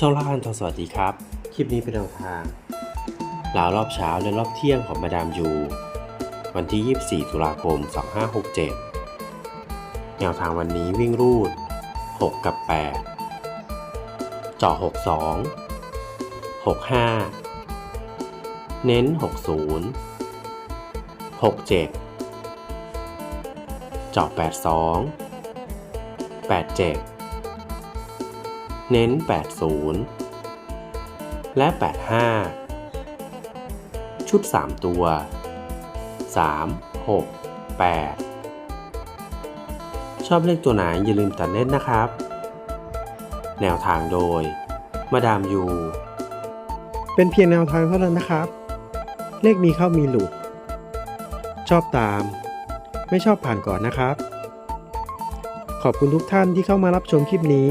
ช่องล่าอันทองสวัสดีครับ คลิปนี้เป็นแนวทางลาวรอบเช้าและรอบเที่ยงของมาดามยู วันที่ 24 ตุลาคม 2567 แนวทางวันนี้วิ่งรูด 6 กับ8เจาะ62 65 เน้น 60 67เจาะ82 87 เน้น 80 และ 85 ชุด 3 ตัว 3 6 8 ชอบเลขตัวไหนอย่าลืมตัดเล่นนะครับ แนวทางโดย มาดามยู เป็นเพียงแนวทางเท่านั้นนะครับ เลขมีเข้ามีหลุด ชอบตาม ไม่ชอบผ่านก่อนนะครับ ขอบคุณทุกท่านที่เข้ามารับชมคลิปนี้